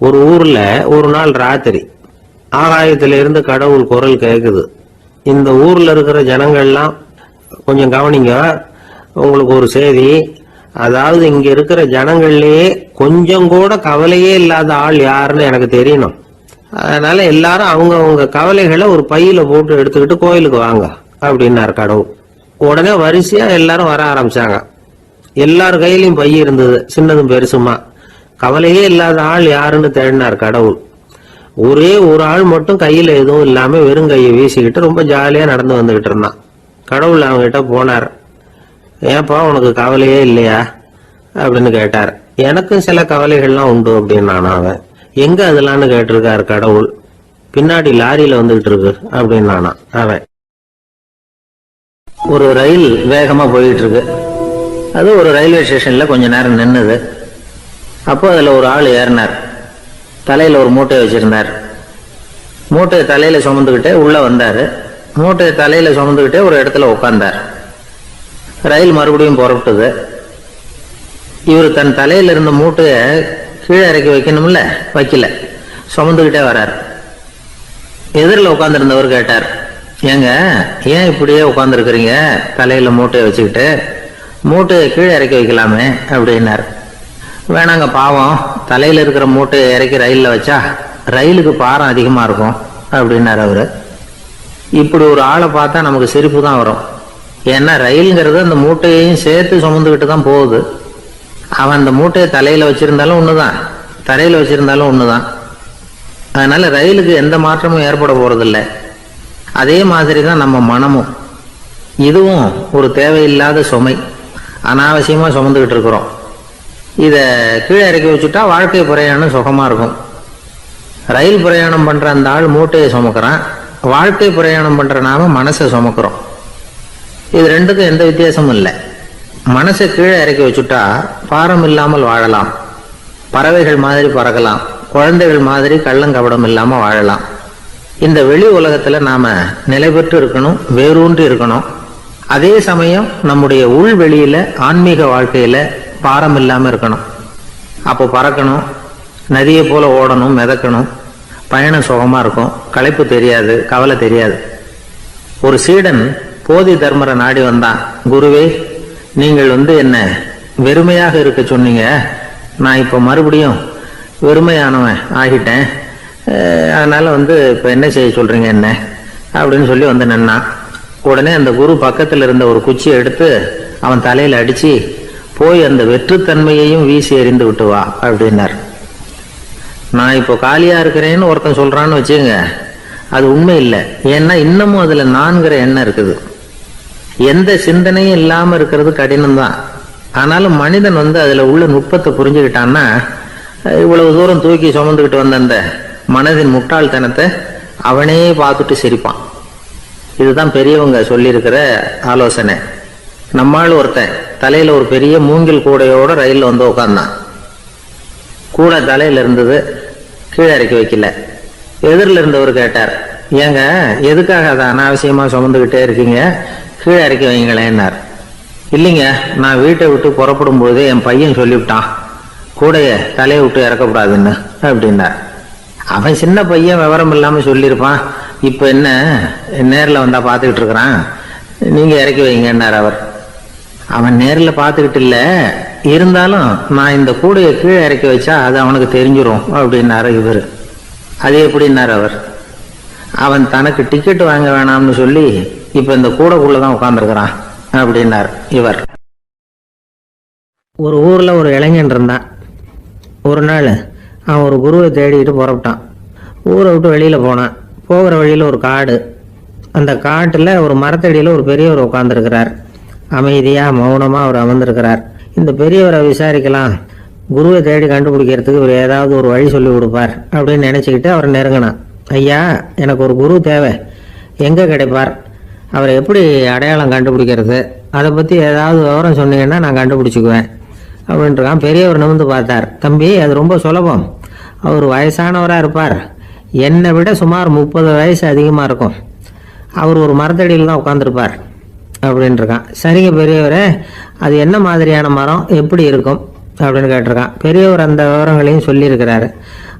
ஒரு ஊர்ல ஒரு நாள் ராத்திரி ஆகாயத்துல இருந்து கடவுள் குரல் கேட்குது இந்த ஊர்ல இருக்கிற ஜனங்கள்லாம் கொஞ்சம் கவனிங்க உங்களுக்கு ஒரு செய்தி அதாவது இங்க இருக்கிற ஜனங்கள்லயே கொஞ்சம் கூட கவலையே இல்லாத ஆள் யாருன்னு எனக்கு தெரியணும். அதனால எல்லாரும் அவங்க அவங்க கவலைகளை ஒரு பையில போட்டு எடுத்துக்கிட்டு கோயிலுக்கு வாங்க அப்படின்னாரு கடவுள். உடனே வரிசையா எல்லாரும் வர ஆரம்பிச்சாங்க. எல்லார் கையிலயும் பை இருந்தது சின்னதும் பெருசுமா. கவலையே இல்லாத ஆள் யாருன்னு தேடினார் கடவுள். ஒரே ஒரு ஆள் மட்டும் கையில எதுவும் இல்லாம வெறும் கையை வீசிக்கிட்டு ரொம்ப ஜாலியா நடந்து வந்துகிட்டு இருந்தான். கடவுள் அவங்ககிட்ட போனார். ஏப்பா உனக்கு கவலையே இல்லையா? அப்படின்னு கேட்டார். எனக்கும் சில கவலைகள்லாம் உண்டு அப்படின்னு அவன். எங்க அதெல்லாம்னு கேட்டிருக்காரு கடவுள். பின்னாடி லாரியில வந்துகிட்டு இருக்கு அப்படின்னு நானா அவன். ஒரு ரயில் வேகமா போயிட்டு இருக்கு. அது ஒரு ரயில்வே ஸ்டேஷன்ல கொஞ்ச நேரம் நின்னுது. அப்போ அதில் ஒரு ஆள் ஏறினார். தலையில் ஒரு மூட்டையை வச்சுருந்தார். மூட்டையை தலையில் சுமந்துக்கிட்டே உள்ளே வந்தார். மூட்டையை தலையில் சுமந்துக்கிட்டே ஒரு இடத்துல உட்காந்தார் ரயில் மறுபடியும் புறப்பட்டது. இவர் தன் தலையில் இருந்த மூட்டையை கீழே இறக்கி வைக்கணும்ல? வைக்கல. சுமந்துக்கிட்டே வரார். எதிரில் உட்காந்துருந்தவர் கேட்டார் ஏங்க ஏன் இப்படியே உட்காந்துருக்குறீங்க தலையில் மூட்டையை வச்சுக்கிட்டு. மூட்டையை கீழே இறக்கி வைக்கலாமே அப்படின்னார். வேணாங்க பாவம். தலையில் இருக்கிற மூட்டையை இறக்கி ரயிலில் வச்சா ரயிலுக்கு பாரம் அதிகமாக இருக்கும் அப்படின்னார் அவர். இப்படி ஒரு ஆளை பார்த்தா நமக்கு சிரிப்பு தான் வரும். ஏன்னா ரயிலுங்கிறது அந்த மூட்டையையும் சேர்த்து சுமந்துக்கிட்டு தான் போகுது. அவன் அந்த மூட்டையை தலையில் வச்சுருந்தாலும் ஒன்று தான் தலையில் வச்சுருந்தாலும் ஒன்று தான் அதனால் ரயிலுக்கு எந்த மாற்றமும் ஏற்பட போகிறதில்ல அதே மாதிரி தான் நம்ம மனமும். இதுவும் ஒரு தேவையில்லாத சுமை. அனாவசியமாக சுமந்துக்கிட்டு இருக்கிறோம். இதை கீழே இறக்கி வச்சுட்டா வாழ்க்கை பிரயாணம் சுகமாக இருக்கும். ரயில் பிரயாணம் பண்ணுற அந்த ஆள் மூட்டையை சுமக்கிறான். வாழ்க்கை பிரயாணம் பண்ணுற நாம மனசை சுமக்கிறோம். இது ரெண்டுக்கும் எந்த வித்தியாசமும் இல்லை. மனசை கீழே இறக்கி வச்சுட்டா பாரம் இல்லாமல் வாழலாம். பறவைகள் மாதிரி பறக்கலாம். குழந்தைகள் மாதிரி கள்ளங்கபடம் இல்லாமல் வாழலாம். இந்த வெளி உலகத்தில் நாம் நிலை பெற்று இருக்கணும் வேரூன்றி இருக்கணும். அதே சமயம் நம்முடைய உள் வெளியில் ஆன்மீக வாழ்க்கையில் பாரம் இல்லாமல் இருக்கணும். அப்போ பறக்கணும் நதியை போல ஓடணும் மிதக்கணும். பயணம் சுகமாக இருக்கும். களைப்பு தெரியாது கவலை தெரியாது. ஒரு சீடன் போதி தர்மரை நாடி வந்தான். குருவே நீங்கள் வந்து என்ன வெறுமையாக இருக்க சொன்னீங்க. நான் இப்போ மறுபடியும் வெறுமையானவன் ஆகிட்டேன். அதனால் வந்து இப்போ என்ன செய்ய சொல்கிறீங்க என்ன? அப்படின்னு சொல்லி வந்து நின்னான். உடனே அந்த குரு பக்கத்தில் இருந்த ஒரு குச்சியை எடுத்து அவன் தலையில் அடித்து போய் அந்த வெற்றுத்தன்மையையும் வீசி எறிந்து விட்டு வா அப்படின்னார். நான் இப்போ காலியாக இருக்கிறேன்னு ஒருத்தன் சொல்கிறான்னு வச்சுங்க அது உண்மை இல்லை. ஏன்னா இன்னமும் அதில் நான்கிற எண்ணம் இருக்குது. எந்த சிந்தனையும் இல்லாமல் இருக்கிறது கடினம்தான். ஆனாலும் மனிதன் வந்து அதில் உள்ள நுட்பத்தை புரிஞ்சுக்கிட்டான்னா இவ்வளவு தூரம் தூக்கி சுமந்துக்கிட்டு வந்த அந்த மனதின் முட்டாள்தனத்தை அவனே பார்த்துட்டு சிரிப்பான். இதுதான் பெரியவங்க சொல்லியிருக்கிற ஆலோசனை. நம்மால் ஒருத்தன் தலையில் ஒரு பெரிய மூங்கில் கூடையோட ரயிலில் வந்து உட்காந்தான் கூடை தலையில இருந்தது கீழே இறக்கி வைக்கல. எதிரில் இருந்தவர் கேட்டார் ஏங்க எதுக்காக அதை அனாவசியமாக சுமந்துக்கிட்டே இருக்கீங்க? கீழே இறக்கி வைங்களேன்னார். இல்லைங்க நான் வீட்டை விட்டு புறப்படும் போது என் பையன் சொல்லிவிட்டான். கூடைய தலையை விட்டு இறக்கக்கூடாதுன்னு அப்படின்னார். அவன் சின்ன பையன் விவரம் இல்லாமல் சொல்லியிருப்பான். இப்போ என்ன நேரில் வந்தால் பார்த்துக்கிட்டு இருக்கிறான். நீங்கள் இறக்கி வைங்கன்னார் அவர். அவன் நேர்ல பார்த்துக்கிட்டு இல்ல. இருந்தாலும் நான் இந்த கூடையை கீழே இறக்கி வச்சா அது அவனுக்கு தெரிஞ்சிடும் அப்படின்னாரு இவர். அது எப்படின்னார் அவர்? அவன் தனக்கு டிக்கெட் வாங்க வேணாம்னு சொல்லி இப்ப இந்த கூடைக்குள்ளே தான் உட்காந்துருக்கிறான் அப்படின்னார் இவர். ஒரு ஊர்ல ஒரு இளைஞன் இருந்தான். ஒரு நாள் அவன் ஒரு குருவை தேடிட்டு புறப்பட்டான். ஊரை விட்டு வெளியில் போனான். போகிற வழியில ஒரு காடு. அந்த காட்டில் ஒரு மரத்தடியில் ஒரு பெரியவர் உட்காந்துருக்கிறார் அமைதியாக மௌனமாக அவர் அமர்ந்திருக்கிறார். இந்த பெரியவரை விசாரிக்கலாம். குருவை தேடி கண்டுபிடிக்கிறதுக்கு இவர் ஏதாவது ஒரு வழி சொல்லி கொடுப்பார் அப்படின்னு நினச்சிக்கிட்டு அவர் நெருங்கினான். ஐயா எனக்கு ஒரு குரு தேவை. எங்கே கிடைப்பார்? அவரை எப்படி அடையாளம் கண்டுபிடிக்கிறது? அதை பற்றி ஏதாவது விவரம் சொன்னீங்கன்னா நான் கண்டுபிடிச்சுக்குவேன் அப்படின்றான் பெரியவர் நிமிந்து பார்த்தார். தம்பி அது ரொம்ப சுலபம். அவர் வயசானவராக இருப்பார். என்னை விட சுமார் முப்பது வயசு அதிகமாக இருக்கும். அவர் ஒரு மரத்தடியில் தான் உட்காந்துருப்பார் அப்படின்ட்டுருக்கான் சரிங்க பெரியவரே அது என்ன மாதிரியான மரம்? எப்படி இருக்கும்? அப்படின்னு கேட்டிருக்கான். பெரியவர் அந்த விவரங்களையும் சொல்லியிருக்கிறாரு.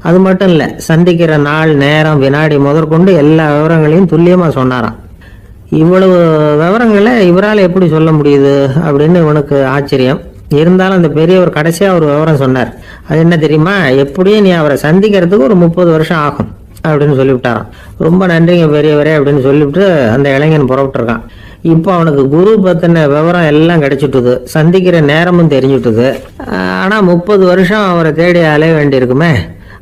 அது மட்டும் இல்லை சந்திக்கிற நாள் நேரம் வினாடி முதற்கொண்டு எல்லா விவரங்களையும் துல்லியமாக சொன்னாராம். இவ்வளவு விவரங்களை இவரால் எப்படி சொல்ல முடியுது அப்படின்னு இவனுக்கு ஆச்சரியம். இருந்தாலும் அந்த பெரியவர் கடைசியாக ஒரு விவரம் சொன்னார். அது என்ன தெரியுமா? எப்படியும் நீ அவரை சந்திக்கிறதுக்கு ஒரு முப்பது வருஷம் ஆகும் அப்படின்னு சொல்லிவிட்டாராம். ரொம்ப நன்றிங்க பெரியவரே அப்படின்னு சொல்லிவிட்டு அந்த இளைஞன் புறப்பட்டுருக்கான். இப்போ அவனுக்கு குரு பத்தின விவரம் எல்லாம் கிடைச்சிட்டுது. சந்திக்கிற நேரமும் தெரிஞ்சுட்டுது. ஆனால் முப்பது வருஷம் அவரை தேடி அலைய வேண்டியிருக்குமே.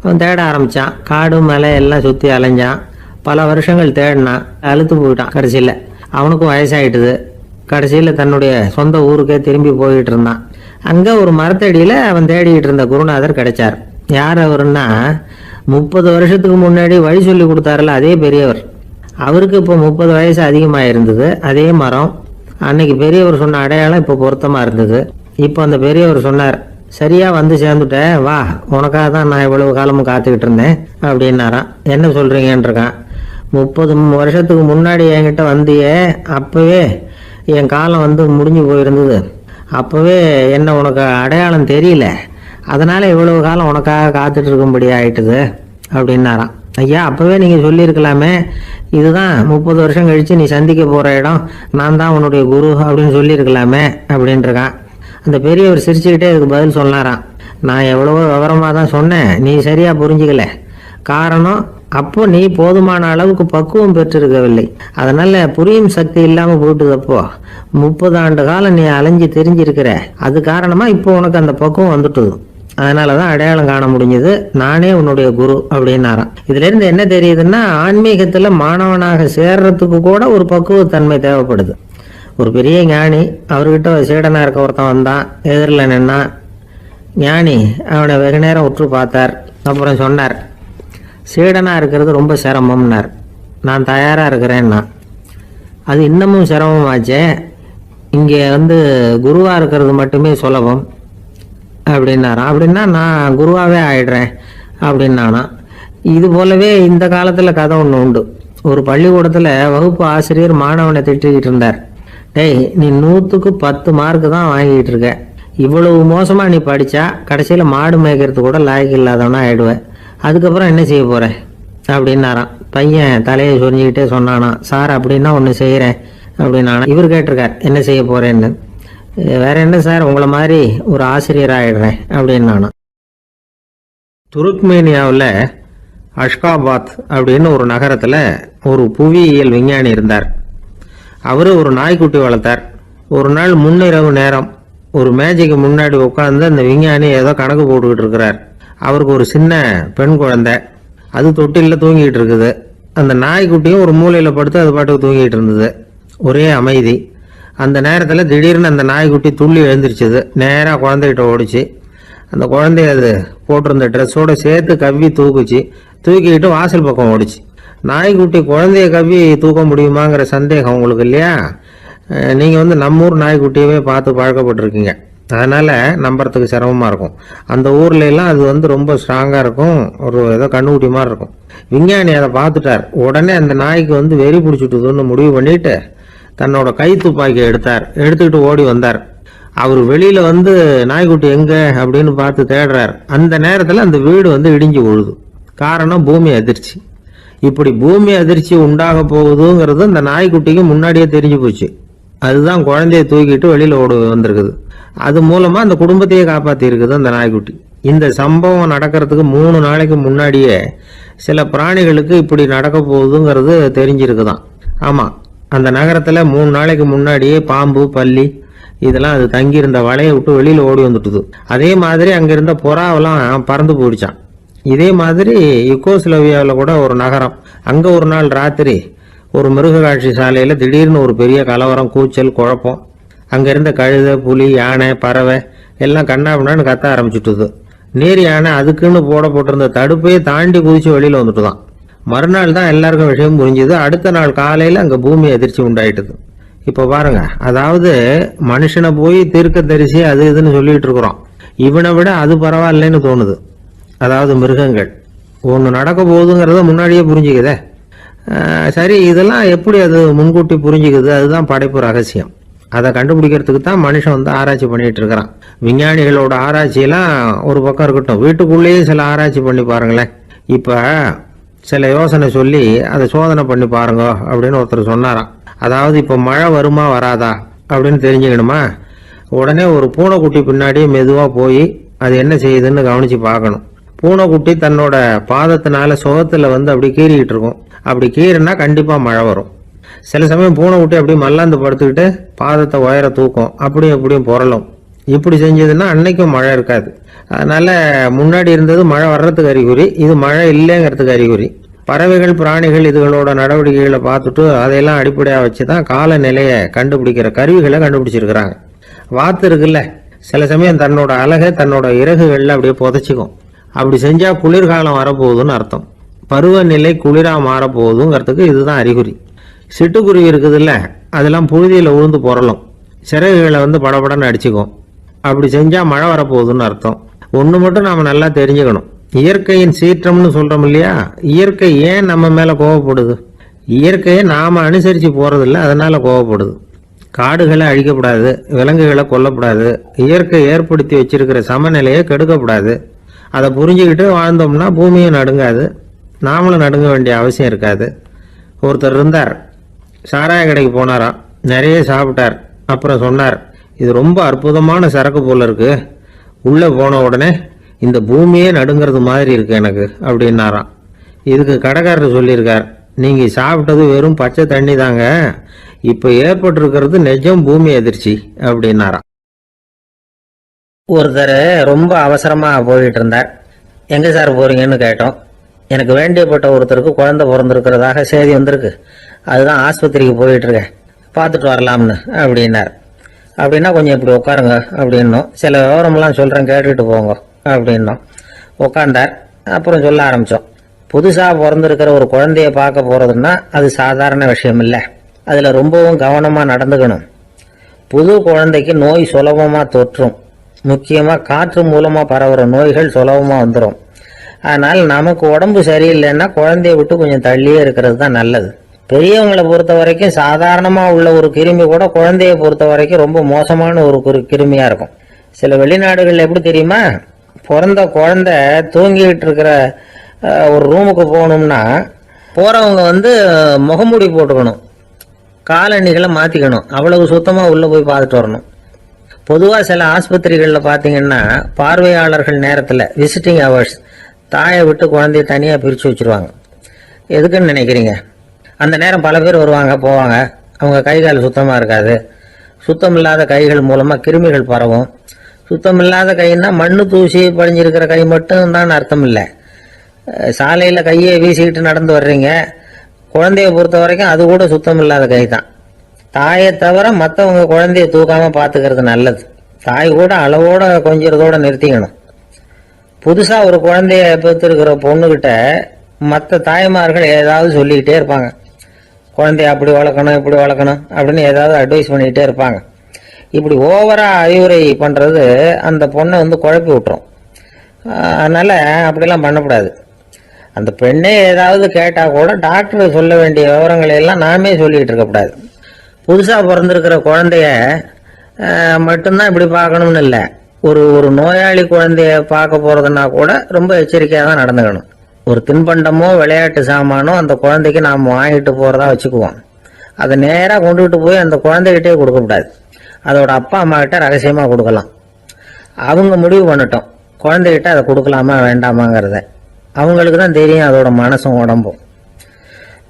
அவன் தேட ஆரம்பித்தான் காடு மலை எல்லாம் சுற்றி அலைஞ்சான். பல வருஷங்கள் தேடினான். அழுத்து போயிட்டான் கடைசியில். அவனுக்கும் வயசாயிட்டுது. கடைசியில் தன்னுடைய சொந்த ஊருக்கே திரும்பி போயிட்டு இருந்தான். அங்கே ஒரு மரத்தடியில் அவன் தேடிக்கிட்டு இருந்த குருநாதர் கிடைச்சார். யார் அவருன்னா முப்பது வருஷத்துக்கு முன்னாடி வழி சொல்லி கொடுத்தாருல அதே பெரியவர். அவருக்கு இப்போ முப்பது வயசு அதிகமாக இருந்தது. அதே மரம். அன்னைக்கு பெரியவர் சொன்ன அடையாளம் இப்போ பொருத்தமாக இருந்தது. இப்போ அந்த பெரியவர் சொன்னார் சரியாக வந்து சேர்ந்துட்டேன் வா உனக்காக தான் நான் இவ்வளவு காலமும் காத்துக்கிட்டு இருந்தேன் அப்படின்னாராம். என்ன சொல்கிறீங்கன்றிருக்கான் முப்பது வருஷத்துக்கு முன்னாடி என்கிட்ட வந்தியே அப்பவே என் காலம் வந்து முடிஞ்சு போயிருந்தது. அப்போவே என்ன உனக்கு அடையாளம் தெரியல. அதனால் இவ்வளவு காலம் உனக்காக காத்துட்டு இருக்கும்படி ஆயிட்டுது அப்படின்னாராம். ஐயா அப்பவே நீங்க சொல்லியிருக்கலாமே. இதுதான் முப்பது வருஷம் கழிச்சு நீ சந்திக்க போற இடம். நான் தான் உன்னுடைய குரு அப்படின்னு சொல்லியிருக்கலாமே அப்படின்ட்டுருக்கான் அந்த பெரியவர் சிரிச்சுக்கிட்டே அதுக்கு பதில் சொன்னாராம். நான் எவ்வளவோ விவரமாக தான் சொன்னேன் நீ சரியா புரிஞ்சுக்கல. காரணம் அப்போ நீ போதுமான அளவுக்கு பக்குவம் பெற்றிருக்கவில்லை. அதனால புரியும் சக்தி இல்லாமல் போயிட்டுதப்போ முப்பது ஆண்டு காலம் நீ அலைஞ்சு தெரிஞ்சிருக்கிற. அது காரணமாக இப்போ உனக்கு அந்த பக்குவம் வந்துட்டுது. அதனால தான் அடையாளம் காண முடிஞ்சது. நானே உன்னுடைய குரு அப்படின்னாராம். இதுல இருந்து என்ன தெரியுதுன்னா ஆன்மீகத்துல மாணவனாக சேர்றதுக்கு கூட ஒரு பக்குவத்தன்மை தேவைப்படுது. ஒரு பெரிய ஞானி அவர்கிட்ட சீடனாக சீடனா இருக்க ஒருத்தன் வந்தான் எதிரில் நின்னான் ஞானி அவனை வெகு நேரம் உற்று பார்த்தார். அப்புறம் சொன்னார் சீடனா இருக்கிறது ரொம்ப சிரமம்னார். நான் தயாரா இருக்கிறேன்னா. அது இன்னமும் சிரமமாச்சே. இங்கே வந்து குருவா இருக்கிறது மட்டுமே சுலபம். அப்படின்னாராம். அப்படின்னா நான் குருவாகவே ஆயிடுறேன் அப்படின்னானா. இது போலவே இந்த காலத்தில் கதை ஒன்று உண்டு. ஒரு பள்ளிக்கூடத்தில் வகுப்பு ஆசிரியர் மாணவனை திட்டிக்கிட்டு இருந்தார். டேய் நீ நூற்றுக்கு பத்து மார்க்கு தான் வாங்கிட்டு இருக்க. இவ்வளவு மோசமாக நீ படித்தா கடைசியில் மாடு மேய்க்கிறது கூட லாய்க்கு இல்லாதவனா ஆயிடுவேன் அதுக்கப்புறம் என்ன செய்ய போகிறேன் அப்படின்னாராம். பையன் தலையை சொரிஞ்சுக்கிட்டே சொன்னானா சார் அப்படின்னா ஒன்று செய்கிறேன் அப்படின்னானா இவர் கேட்டிருக்கார் என்ன செய்ய போகிறேன்னு வேற என்ன சார்? உங்களை மாதிரி ஒரு ஆசிரியர் ஆயிடுறேன் அப்படின்னு துருக்மேனியாவில் அஷ்காபாத் அப்படின்னு ஒரு நகரத்தில் ஒரு புவியியல் விஞ்ஞானி இருந்தார். அவர் ஒரு நாய்க்குட்டி வளர்த்தார். ஒரு நாள் முன்னிரவு நேரம் ஒரு மேஜைக்கு முன்னாடி உட்காந்து அந்த விஞ்ஞானி ஏதோ கணக்கு போட்டுக்கிட்டு இருக்கிறார். அவருக்கு ஒரு சின்ன பெண் குழந்தை. அது தொட்டிலில் தூங்கிட்டு இருக்குது. அந்த நாய்க்குட்டியும் ஒரு மூலையில் படுத்து அது பாட்டுக்கு தூங்கிட்டு இருந்தது. ஒரே அமைதி. அந்த நேரத்தில் திடீர்னு அந்த நாய்க்குட்டி துள்ளி எழுந்திருச்சுது. நேராக குழந்தைகிட்ட ஓடிச்சு. அந்த குழந்தைய அது போட்டிருந்த ட்ரெஸ்ஸோட சேர்த்து கவ்வி தூக்குச்சு. தூக்கிக்கிட்டு வாசல் பக்கம் ஓடிச்சு. நாய்க்குட்டி குழந்தைய கவ்வி தூக்க முடியுமாங்கிற சந்தேகம் உங்களுக்கு இல்லையா? நீங்கள் வந்து நம்ம ஊர் நாய்க்குட்டியவே பார்த்து பழக்கப்பட்டிருக்கீங்க. அதனால் நம்புறதுக்கு சிரமமாக இருக்கும். அந்த ஊரில் எல்லாம் அது வந்து ரொம்ப ஸ்ட்ராங்காக இருக்கும். ஒரு ஏதோ கண்ணுக்குட்டி மாதிரி இருக்கும். விஞ்ஞானி அதை பார்த்துட்டார். உடனே அந்த நாய்க்கு வந்து வெறி பிடிச்சிட்டுதுன்னு முடிவு பண்ணிவிட்டு தன்னோட கை துப்பாக்கியை எடுத்தார். எடுத்துக்கிட்டு ஓடி வந்தார். அவர் வெளியில வந்து நாய்க்குட்டி எங்க? அப்படின்னு பார்த்து தேடுறார். அந்த நேரத்தில் அந்த வீடு வந்து இடிஞ்சு விழுது. காரணம் பூமி அதிர்ச்சி. இப்படி பூமி அதிர்ச்சி உண்டாக போகுதுங்கிறது அந்த நாய்க்குட்டிக்கு முன்னாடியே தெரிஞ்சு போச்சு. அதுதான் குழந்தைய தூக்கிட்டு வெளியில் ஓடு வந்திருக்குது. அது மூலமாக அந்த குடும்பத்தையே காப்பாத்தி இருக்குது அந்த நாய்க்குட்டி. இந்த சம்பவம் நடக்கிறதுக்கு மூணு நாளைக்கு முன்னாடியே சில பிராணிகளுக்கு இப்படி நடக்க போகுதுங்கிறது தெரிஞ்சிருக்குதான். ஆமாம் அந்த நகரத்தில் மூணு நாளைக்கு முன்னாடியே பாம்பு பள்ளி இதெல்லாம் அது தங்கியிருந்த வலையை விட்டு வெளியில் ஓடி வந்துட்டுது. அதே மாதிரி அங்கே இருந்த புறாவெல்லாம் பறந்து போயிடுச்சான் இதே மாதிரி யுகோஸ்லோவியாவில் கூட ஒரு நகரம். அங்கே ஒரு நாள் ராத்திரி ஒரு மிருக காட்சி திடீர்னு ஒரு பெரிய கலவரம் கூச்சல் குழப்பம். அங்கே இருந்த கழுத புலி யானை பறவை எல்லாம் கண்ணாபின்னான்னு கத்த ஆரம்பிச்சுட்டுது. நேர் யானை அதுக்குன்னு போட போட்டிருந்த தடுப்பையே தாண்டி குதிச்சு வந்துட்டு தான் மறுநாள் தான் எல்லாருக்கும் விஷயம் புரிஞ்சுது. அடுத்த நாள் காலையில் அங்கே பூமி அதிர்ச்சி உண்டாயிட்டுது. இப்போ பாருங்க அதாவது மனுஷனை போய் தீர்க்க தரிசி அது இதுன்னு சொல்லிட்டு இருக்கிறோம். இவனை விட அது பரவாயில்லைன்னு தோணுது. அதாவது மிருகங்கள். ஒன்று நடக்க போகுதுங்கிறத முன்னாடியே புரிஞ்சுக்குதே. சரி இதெல்லாம் எப்படி அது முன்கூட்டி புரிஞ்சுக்குது? அதுதான் படைப்பு ரகசியம். அதை கண்டுபிடிக்கிறதுக்கு தான் மனுஷன் வந்து ஆராய்ச்சி பண்ணிட்டு இருக்கிறான். விஞ்ஞானிகளோட ஆராய்ச்சியெல்லாம் ஒரு பக்கம் இருக்கட்டும். வீட்டுக்குள்ளேயே சில ஆராய்ச்சி பண்ணி பாருங்களேன். இப்போ சில யோசனை சொல்லி அதை சோதனை பண்ணி பாருங்க அப்படின்னு ஒருத்தர் சொன்னாராம். அதாவது இப்போ மழை வருமா வராதா அப்படின்னு தெரிஞ்சுக்கணுமா? உடனே ஒரு பூனைக்குட்டி பின்னாடி மெதுவாக போய் அது என்ன செய்யுதுன்னு கவனித்து பார்க்கணும். பூனைக்குட்டி தன்னோட பாதத்தினால சுகத்தில் வந்து அப்படி கீறிக்கிட்டு இருக்கும். அப்படி கீறினா கண்டிப்பாக மழை வரும். சில சமயம் பூனைக்குட்டி அப்படியே மல்லாந்து படுத்துக்கிட்டு பாதத்தை உயர தூக்கும். அப்படியும் இப்படியும் புரளும் இப்படி செஞ்சதுன்னா அன்னைக்கும் மழை இருக்காது. அதனால் முன்னாடி இருந்தது மழை வர்றதுக்கு அறிகுறி இது மழை இல்லைங்கிறதுக்கு அறிகுறி. பறவைகள் பிராணிகள் இதுகளோட நடவடிக்கைகளை பார்த்துட்டு அதையெல்லாம் அடிப்படையாக வச்சு தான் காலநிலையை கண்டுபிடிக்கிற கருவிகளை கண்டுபிடிச்சிருக்கிறாங்க. வாத்து இருக்குல்ல சில சமயம் தன்னோட அழகை தன்னோட இறகுகளில் அப்படியே புதைச்சிக்கும். அப்படி செஞ்சால் குளிர்காலம் வரப்போகுதுன்னு அர்த்தம். பருவநிலை குளிராக மாறப்போகுதுங்கிறதுக்கு இதுதான் அறிகுறி. சிட்டுக்குருவி இருக்குதுல்ல அதெல்லாம் புழுதியில் உழுந்து புரளும் சிறகுகளை வந்து படபடன்னு அடிச்சுக்கும். அப்படி செஞ்சால் மழை வரப்போகுதுன்னு அர்த்தம். ஒன்று மட்டும் நாம் நல்லா தெரிஞ்சுக்கணும். இயற்கையின் சீற்றம்னு சொல்கிறோம் இல்லையா? இயற்கை ஏன் நம்ம மேலே கோவப்படுது? இயற்கையை நாம் அனுசரித்து போகிறதில்ல அதனால் கோவப்படுது. காடுகளை அழிக்கப்படாது விலங்குகளை கொல்லக்கூடாது இயற்கை ஏற்படுத்தி வச்சிருக்கிற சமநிலையை கெடுக்கக்கூடாது அதை புரிஞ்சுக்கிட்டு வாழ்ந்தோம்னா பூமியும் நடுங்காது நாமளும் நடுங்க வேண்டிய அவசியம் இருக்காது. ஒருத்தர் இருந்தார் சாராய கடைக்கு போனாராம் நிறைய சாப்பிட்டார் அப்புறம் சொன்னார் இது ரொம்ப அற்புதமான சரக்கு போல இருக்கு. உள்ளே போன உடனே இந்த பூமியே நடுங்கிறது மாதிரி இருக்கு எனக்கு அப்படின்னாராம். இதுக்கு கடைக்காரர் சொல்லியிருக்கார் நீங்கள் சாப்பிட்டது வெறும் பச்சை தண்ணி தாங்க. இப்போ ஏற்பட்டிருக்கிறது நிஜம் பூமி எதிர்ச்சி அப்படின்னாராம். ஒருத்தர் ரொம்ப அவசரமாக போயிட்டு இருந்தார். எங்கே சார் போகிறீங்கன்னு கேட்டோம். எனக்கு வேண்டியப்பட்ட ஒருத்தருக்கு குழந்தை பிறந்திருக்கிறதாக செய்தி வந்திருக்கு. அதுதான் ஆஸ்பத்திரிக்கு போயிட்டுருக்கேன் பார்த்துட்டு வரலாம்னு அப்படின்னார். அப்படின்னா கொஞ்சம் இப்படி உட்காருங்க அப்படின்னும். சில விவரம்லாம் சொல்கிறேன் கேட்டுட்டு போங்க அப்படின்னும். உட்காந்தார் அப்புறம் சொல்ல ஆரம்பித்தோம் புதுசாக பிறந்திருக்கிற ஒரு குழந்தைய பார்க்க போகிறதுன்னா அது சாதாரண விஷயம் இல்லை அதில் ரொம்பவும் கவனமாக நடந்துக்கணும். புது குழந்தைக்கு நோய் சுலபமாக தொற்றும். முக்கியமாக காற்று மூலமாக பரவுகிற நோய்கள் சுலபமாக வந்துடும் அதனால் நமக்கு உடம்பு சரியில்லைன்னா குழந்தைய விட்டு கொஞ்சம் தள்ளியே இருக்கிறது தான் நல்லது. பெரியவங்களை பொறுத்த வரைக்கும் சாதாரணமாக உள்ள ஒரு கிருமி கூட குழந்தையை பொறுத்த வரைக்கும் ரொம்ப மோசமான ஒரு கிருமியாக இருக்கும். சில வெளிநாடுகளில் எப்படி தெரியுமா? பிறந்த குழந்தை தூங்கிக்கிட்டு இருக்கிற ஒரு ரூமுக்கு போகணும்னா போகிறவங்க வந்து முகமூடி போட்டுக்கணும். காலணிகளை மாற்றிக்கணும் அவ்வளவு சுத்தமாக உள்ளே போய் பார்த்துட்டு வரணும். பொதுவாக சில ஆஸ்பத்திரிகளில் பார்த்தீங்கன்னா பார்வையாளர்கள் நேரத்தில் விசிட்டிங் ஹவர்ஸ் தாயை விட்டு குழந்தைய தனியாக பிரித்து வச்சுருவாங்க. எதுக்குன்னு நினைக்கிறீங்க? அந்த நேரம் பல பேர் வருவாங்க போவாங்க. அவங்க கை கால் சுத்தமாக இருக்காது. சுத்தம் இல்லாத கைகள் மூலமாக கிருமிகள் பரவும். சுத்தம் இல்லாத கைன்னா மண்ணு தூசி படிஞ்சிருக்கிற கை மட்டும் தான் அர்த்தம் இல்லை. சாலையில் கையை வீசிக்கிட்டு நடந்து வர்றீங்க. குழந்தைய பொறுத்த வரைக்கும் அது கூட சுத்தம் இல்லாத கை தான். தாயை தவிர மற்றவங்க குழந்தைய தூக்காமல் பார்த்துக்கிறது நல்லது. தாய் கூட அளவோட கொஞ்சிறதோட நிறுத்திக்கணும். புதுசாக ஒரு குழந்தைய பெற்றிருக்கிற பொண்ணுக்கிட்ட மற்ற தாய்மார்கள் ஏதாவது சொல்லிக்கிட்டே இருப்பாங்க. குழந்தைய அப்படி வளர்க்கணும் இப்படி வளர்க்கணும் அப்படின்னு ஏதாவது அட்வைஸ் பண்ணிக்கிட்டே இருப்பாங்க. இப்படி ஓவராக அறிவுரை பண்ணுறது அந்த பொண்ணை வந்து குழப்பி விட்டுரும். அதனால் அப்படிலாம் பண்ணக்கூடாது. அந்த பெண்ணே ஏதாவது கேட்டால் கூட டாக்டர் சொல்ல வேண்டிய விவரங்களை எல்லாம் நாமே சொல்லிகிட்டு இருக்கக்கூடாது புதுசாக பிறந்திருக்கிற குழந்தைய மட்டும்தான் இப்படி பார்க்கணும்னு இல்லை. ஒரு ஒரு நோயாளி குழந்தைய பார்க்க போகிறதுனா கூட ரொம்ப எச்சரிக்கையாக தான் நடந்துக்கணும். ஒரு தின்பண்டமோ விளையாட்டு சாமானோ அந்த குழந்தைக்கு நாம் வாங்கிட்டு போகிறதா வச்சுக்குவோம். அதை நேராக கொண்டுகிட்டு போய் அந்த குழந்தைகிட்டே கொடுக்கக்கூடாது. அதோட அப்பா அம்மாக்கிட்ட ரகசியமாக கொடுக்கலாம். அவங்க முடிவு பண்ணட்டும். குழந்தைகிட்ட அதை கொடுக்கலாமா வேண்டாமாங்கிறத. அவங்களுக்கு தான் தெரியும் அதோட மனசும் உடம்பும்.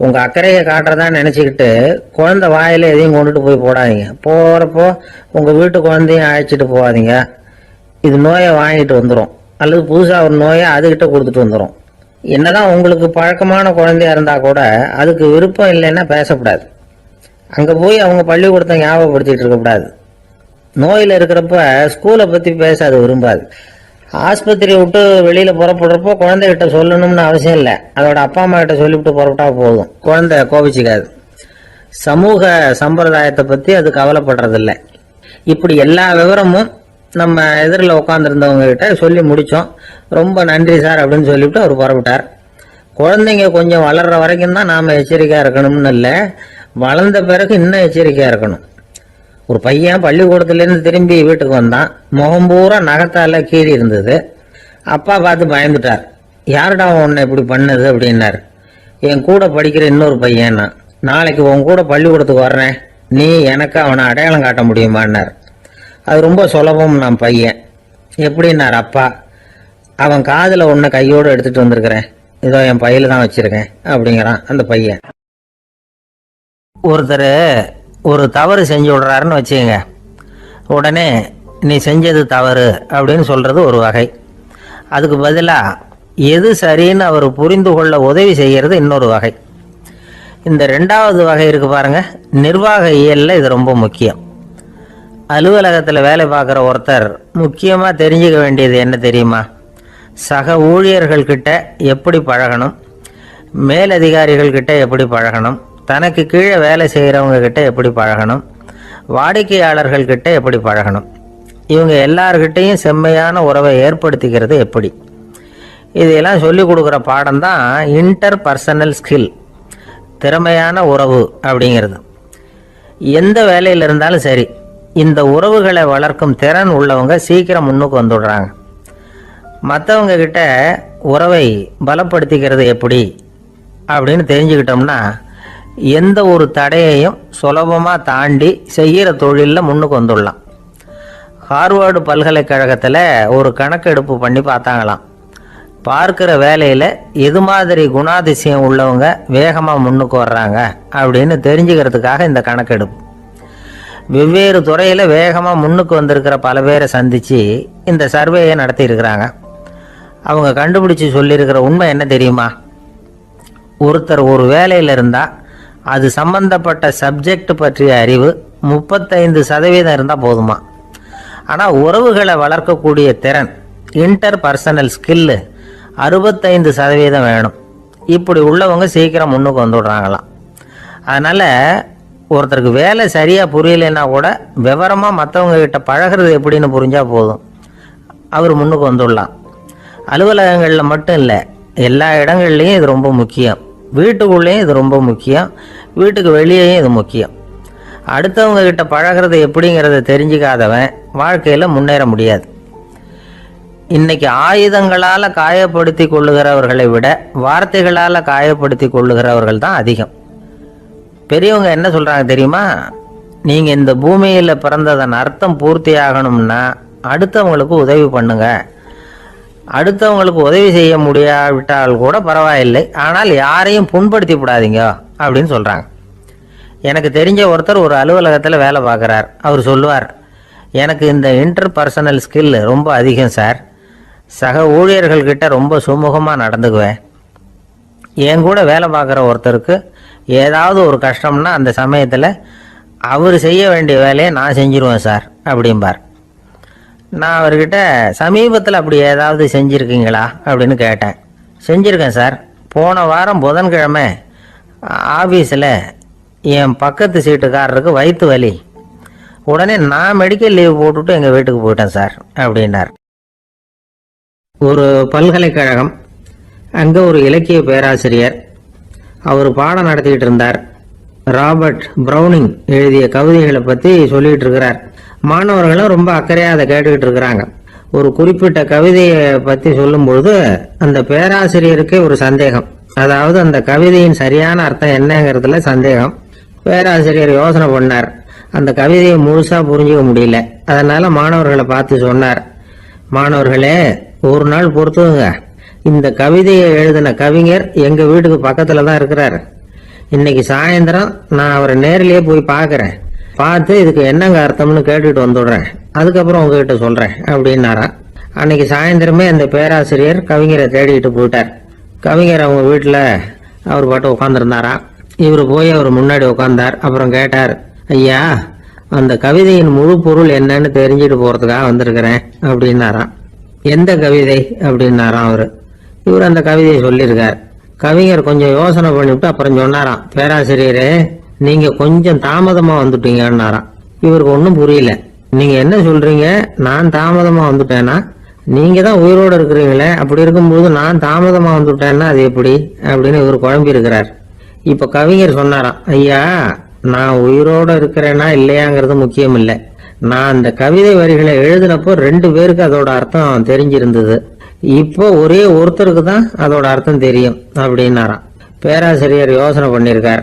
உங்கள் அக்கறையை காட்டுறதா நினச்சிக்கிட்டு குழந்தை வாயில் எதையும் கொண்டுட்டு போய் போடாதீங்க. போகிறப்போ உங்கள் வீட்டு குழந்தையும் அழைச்சிட்டு போகாதீங்க. இது நோயை வாங்கிட்டு வந்துடும் அல்லது புதுசாக ஒரு நோயை அதுக்கிட்ட கொடுத்துட்டு வந்துடும் என்னதான் உங்களுக்கு பழக்கமான குழந்தையா இருந்தால் கூட அதுக்கு விருப்பம் இல்லைன்னா பேசக்கூடாது. அங்கே போய் அவங்க பள்ளிக்கூடத்தை ஞாபகப்படுத்திகிட்டு இருக்கக்கூடாது. நோயில் இருக்கிறப்ப ஸ்கூலை பற்றி பேச அது விரும்பாது. ஆஸ்பத்திரியை விட்டு வெளியில் புறப்படுறப்போ குழந்தைகிட்ட சொல்லணும்னு அவசியம் இல்லை. அதோட அப்பா அம்மா கிட்ட சொல்லிவிட்டு புறப்பட்டா போதும். குழந்தை கோபிச்சிக்காது. சமூக சம்பிரதாயத்தை பற்றி அது கவலைப்படுறதில்லை. இப்படி எல்லா விவரமும் நம்ம எதிரில் உட்காந்துருந்தவங்க கிட்ட சொல்லி முடித்தோம் ரொம்ப நன்றி சார் அப்படின்னு சொல்லிவிட்டு அவர் புறப்பட்டார். குழந்தைங்க கொஞ்சம் வளர்கிற வரைக்கும் தான் நாம் எச்சரிக்கையாக இருக்கணும்னு இல்லை. வளர்ந்த பிறகு இன்னும் எச்சரிக்கையாக இருக்கணும். ஒரு பையன் பள்ளிக்கூடத்துலேருந்து திரும்பி வீட்டுக்கு வந்தான். முகம் பூரா நகத்தால் கீறி இருந்தது. அப்பா பார்த்து பயந்துட்டார். யாருடா உன்னை இப்படி பண்ணது? அப்படின்னாரு. என் கூட படிக்கிற இன்னொரு பையன் நாளைக்கு உன் கூட பள்ளிக்கூடத்துக்கு வர்றேன். நீ எனக்கு அவனை அடையாளம் காட்ட முடியுமான்னார். அது ரொம்ப சுலபம் நான் பையன். எப்படின்னார் அப்பா அவன் காதில் ஒன்றை கையோடு எடுத்துகிட்டு வந்திருக்கிறேன். இதோ என் பையில தான் வச்சுருக்கேன் அப்படிங்கிறான் அந்த பையன். ஒருத்தர் ஒரு தவறு செஞ்சு விடுறாருன்னு வச்சுக்கோங்க. உடனே நீ செஞ்சது தவறு அப்படின்னு சொல்கிறது ஒரு வகை. அதுக்கு பதிலாக எது சரின்னு அவர் புரிந்து கொள்ள உதவி செய்கிறது இன்னொரு வகை. இந்த ரெண்டாவது வகை இருக்கு பாருங்கள் நிர்வாக இயலில் இது ரொம்ப முக்கியம். அலுவலகத்தில் வேலை பார்க்குற ஒருத்தர் முக்கியமாக தெரிஞ்சுக்க வேண்டியது என்ன தெரியுமா? சக ஊழியர்கள்கிட்ட எப்படி பழகணும்? மேலதிகாரிகள்கிட்ட எப்படி பழகணும்? தனக்கு கீழே வேலை செய்கிறவங்க கிட்ட எப்படி பழகணும்? வாடிக்கையாளர்கள்கிட்ட எப்படி பழகணும்? இவங்க எல்லார்கிட்டையும் செம்மையான உறவை ஏற்படுத்திக்கிறது எப்படி? இதையெல்லாம் சொல்லி கொடுக்குற பாடம் தான் இன்டர் பர்சனல் ஸ்கில் திறமையான உறவு அப்படிங்கிறது. எந்த வேலையில் இருந்தாலும் சரி இந்த உறவுகளை வளர்க்கும் திறன் உள்ளவங்க சீக்கிரம் முன்னுக்கு வந்துடுறாங்க. மற்றவங்க கிட்ட உறவை பலப்படுத்திக்கிறது எப்படி அப்படின்னு தெரிஞ்சுக்கிட்டோம்னா எந்த ஒரு தடையையும் சுலபமாக தாண்டி செய்கிற தொழிலில் முன்னுக்கு வந்துடலாம். ஹார்வர்டு பல்கலைக்கழகத்தில் ஒரு கணக்கெடுப்பு பண்ணி பார்த்தாங்களாம். பார்க்குற வேலையில் எது மாதிரி குணாதிசயம் உள்ளவங்க வேகமாக முன்னுக்கு வர்றாங்க அப்படின்னு தெரிஞ்சுக்கிறதுக்காக இந்த கணக்கெடுப்பு. வெவ்வேறு துறையில் வேகமாக முன்னுக்கு வந்திருக்கிற பல பேரை சந்தித்து இந்த சர்வேயை நடத்தியிருக்கிறாங்க அவங்க கண்டுபிடிச்சி சொல்லியிருக்கிற உண்மை என்ன தெரியுமா? ஒருத்தர் ஒரு வேலையில் இருந்தால் அது சம்பந்தப்பட்ட சப்ஜெக்ட் பற்றிய அறிவு முப்பத்தைந்து சதவீதம் இருந்தால் போதுமா? ஆனால் உறவுகளை வளர்க்கக்கூடிய திறன் இன்டர் பர்சனல் ஸ்கில்லு அறுபத்தைந்து சதவீதம் வேணும். இப்படி உள்ளவங்க சீக்கிரம் முன்னுக்கு வந்துடுறாங்களாம். அதனால் ஒருத்தருக்கு வேலை சரியாக புரியலைன்னா கூட விவரமாக மற்றவங்க கிட்ட பழகிறது எப்படின்னு புரிஞ்சால் போதும். அவர் முன்னுக்கு வந்துடலாம். அலுவலகங்களில் மட்டும் இல்லை எல்லா இடங்கள்லையும் இது ரொம்ப முக்கியம். வீட்டுக்குள்ளேயும் இது ரொம்ப முக்கியம். வீட்டுக்கு வெளியேயும் இது முக்கியம். அடுத்தவங்க கிட்ட பழகிறது எப்படிங்கிறத தெரிஞ்சுக்காதவன் வாழ்க்கையில் முன்னேற முடியாது. இன்னைக்கு ஆயுதங்களால் காயப்படுத்தி கொள்ளுகிறவர்களை விட வார்த்தைகளால் காயப்படுத்தி கொள்ளுகிறவர்கள் தான் அதிகம். பெரியவங்க என்ன சொல்கிறாங்க தெரியுமா? நீங்கள் இந்த பூமியில் பிறந்ததன் அர்த்தம் பூர்த்தி ஆகணும்னா அடுத்தவங்களுக்கு உதவி பண்ணுங்க. அடுத்தவங்களுக்கு உதவி செய்ய முடியாவிட்டால் கூட பரவாயில்லை. ஆனால் யாரையும் புண்படுத்தி விடாதீங்க அப்படின்னு சொல்கிறாங்க எனக்கு தெரிஞ்ச ஒருத்தர் ஒரு அலுவலகத்தில் வேலை பார்க்குறார். அவர் சொல்லுவார் எனக்கு இந்த இன்டர் பர்சனல் ஸ்கில் ரொம்ப அதிகம் சார். சக ஊழியர்கள்கிட்ட ரொம்ப சுமூகமாக நடந்துக்குவேன். என் கூட வேலை பார்க்குற ஒருத்தருக்கு ஏதாவது ஒரு கஷ்டம்னா அந்த சமயத்தில் அவர் செய்ய வேண்டிய வேலையை நான் செஞ்சிருவேன் சார் அப்படிம்பார். நான் அவர்கிட்ட சமீபத்தில் அப்படி ஏதாவது செஞ்சுருக்கீங்களா? அப்படின்னு கேட்டேன். செஞ்சுருக்கேன் சார். போன வாரம் புதன்கிழமை ஆஃபீஸில் என் பக்கத்து சீட்டுக்காரருக்கு வயிற்று வலி. உடனே நான் மெடிக்கல் லீவ் போட்டுட்டு எங்கள் வீட்டுக்கு போயிட்டேன் சார் அப்படின்னார். ஒரு பல்கலைக்கழகம் அங்கே ஒரு இலக்கிய பேராசிரியர் அவர் பாடம் நடத்திக்கிட்டு இருந்தார். ராபர்ட் ப்ரௌனிங் எழுதிய கவிதைகளை பற்றி சொல்லிகிட்டு இருக்கிறார். மாணவர்களும் ரொம்ப அக்கறையாக அதை கேட்டுக்கிட்டு இருக்கிறாங்க. ஒரு குறிப்பிட்ட கவிதையை பற்றி சொல்லும்பொழுது அந்த பேராசிரியருக்கே ஒரு சந்தேகம். அதாவது அந்த கவிதையின் சரியான அர்த்தம் என்னங்கிறதுல சந்தேகம். பேராசிரியர் யோசனை பண்ணார். அந்த கவிதையை முழுசாக புரிஞ்சுக்க முடியல. அதனால் மாணவர்களை பார்த்து சொன்னார். மாணவர்களே ஒரு நாள் பொறுத்துங்க இந்த கவிதையை எழுதின கவிஞர் எங்கள் வீட்டுக்கு பக்கத்தில் தான் இருக்கிறார். இன்னைக்கு சாயந்தரம் நான் அவரை நேரிலேயே போய் பார்க்குறேன். பார்த்து இதுக்கு என்னங்க அர்த்தம்னு கேட்டுட்டு வந்துடுறேன். அதுக்கப்புறம் உங்ககிட்ட சொல்கிறேன் அப்படின்னாராம் அன்னைக்கு சாயந்தரமே அந்த பேராசிரியர் கவிஞரை தேடிட்டு போயிட்டார். கவிஞர் அவங்க வீட்டில் அவர் பாட்டு உட்காந்துருந்தாராம் இவர் போய் அவர் முன்னாடி உட்காந்தார் அப்புறம் கேட்டார் ஐயா அந்த கவிதையின் முழு பொருள் என்னன்னு தெரிஞ்சுட்டு போகிறதுக்காக வந்திருக்கிறேன். அப்படின்னாராம் எந்த கவிதை? அப்படின்னாராம் அவர். இவர் அந்த கவிதையை சொல்லியிருக்கார். கவிஞர் கொஞ்சம் யோசனை பண்ணிவிட்டு அப்புறம் சொன்னாராம் பேராசிரியரே நீங்க கொஞ்சம் தாமதமா வந்துட்டீங்கன்னாராம். இவருக்கு ஒன்றும் புரியல. நீங்க என்ன சொல்றீங்க? நான் தாமதமா வந்துட்டேன்னா நீங்க தான் உயிரோடு இருக்கிறீங்களே அப்படி இருக்கும்போது நான் தாமதமா வந்துட்டேன்னா அது எப்படி? அப்படின்னு இவர் குழம்பி இருக்கிறார் இப்ப கவிஞர் சொன்னாராம் ஐயா நான் உயிரோட இருக்கிறேனா இல்லையாங்கிறது முக்கியம் இல்லை நான் அந்த கவிதை வரிகளை எழுதினப்போ ரெண்டு பேருக்கு அதோட அர்த்தம் தெரிஞ்சிருந்தது. இப்போ ஒரே ஒருத்தருக்கு தான் அதோட அர்த்தம் தெரியும் அப்படின்னாராம். பேராசிரியர் யோசனை பண்ணியிருக்கார்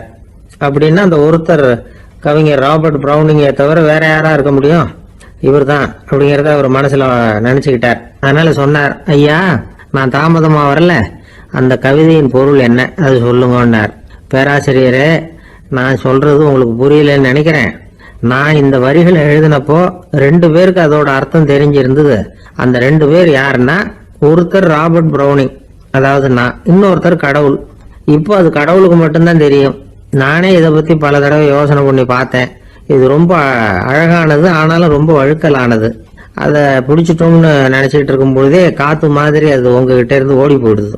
அப்படின்னா அந்த ஒருத்தர் கவிஞர் ராபர்ட் ப்ரௌனிங்கை தவிர வேற யாரா இருக்க முடியும்? இவர் தான் அப்படிங்கிறத அவர் மனசுல நினைச்சுக்கிட்டார். அதனால சொன்னார் ஐயா நான் தாமதமா வரல. அந்த கவிதையின் பொருள் என்ன? அது சொல்லுங்கன்னார். பேராசிரியரே நான் சொல்றது உங்களுக்கு புரியலன்னு நினைக்கிறேன். நான் இந்த வரிகளை எழுதினப்போ ரெண்டு பேருக்கு அதோட அர்த்தம் தெரிஞ்சிருந்தது. அந்த ரெண்டு பேர் யாருன்னா ஒருத்தர் ராபர்ட் ப்ரௌனிங் அதாவது நான் இன்னொருத்தர் கடவுள். இப்போ அது கடவுளுக்கு மட்டும்தான் தெரியும். நானே இதை பற்றி பல தடவை யோசனை பண்ணி பார்த்தேன். இது ரொம்ப அழகானது ஆனாலும் ரொம்ப வழுக்கலானது. அதை பிடிச்சிட்டோம்னு நினச்சிட்டு இருக்கும் பொழுதே மாதிரி அது உங்ககிட்ட இருந்து ஓடி போயிடுது.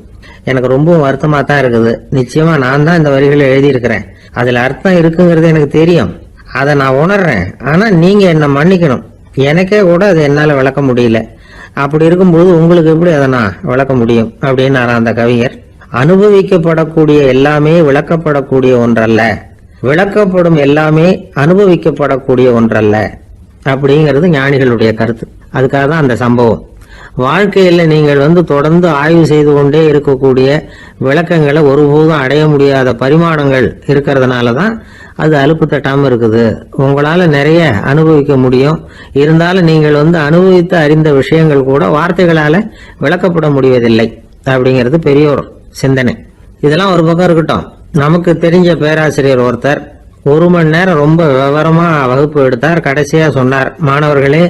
எனக்கு ரொம்ப வருத்தமாக தான் இருக்குது. நிச்சயமாக நான் தான் இந்த வரிகளை எழுதியிருக்கிறேன். அதில் அர்த்தம் இருக்குங்கிறது எனக்கு தெரியும். அதை நான் உணர்றேன். ஆனால் நீங்கள் என்னை மன்னிக்கணும். எனக்கே கூட அதை என்னால் விளக்க முடியல. அப்படி இருக்கும்போது உங்களுக்கு எப்படி அதை நான் விளக்க முடியும்? அப்படின்னாரா அந்த கவிஞர். அனுபவிக்கப்படக்கூடிய எல்லாமே விளக்கப்படக்கூடிய ஒன்றல்ல. விளக்கப்படும் எல்லாமே அனுபவிக்கப்படக்கூடிய ஒன்றல்ல. அப்படிங்கிறது ஞானிகளுடைய கருத்து. அதுக்காக தான் அந்த சம்பவம். வாழ்க்கையில் நீங்கள் வந்து தொடர்ந்து ஆய்வு செய்து கொண்டே இருக்கக்கூடிய விளக்கங்களை ஒருபோதும் அடைய முடியாத பரிமாணங்கள் இருக்கிறதுனால தான் அது அலுப்பு தட்டாமல் இருக்குது. உங்களால் நிறைய அனுபவிக்க முடியும். இருந்தாலும் நீங்கள் வந்து அனுபவித்து அறிந்த விஷயங்கள் கூட வார்த்தைகளால் விளக்கப்பட முடிவதில்லை. அப்படிங்கிறது பெரிய ஒரு சிந்தனை. இதெல்லாம் ஒரு பக்கம் இருக்கட்டும். நமக்கு தெரிஞ்ச பேராசிரியர் ஒருத்தர் ஒரு மணி நேரம் ரொம்ப விவரமாக வகுப்பு எடுத்தார் கடைசியாக சொன்னார் மாணவர்களே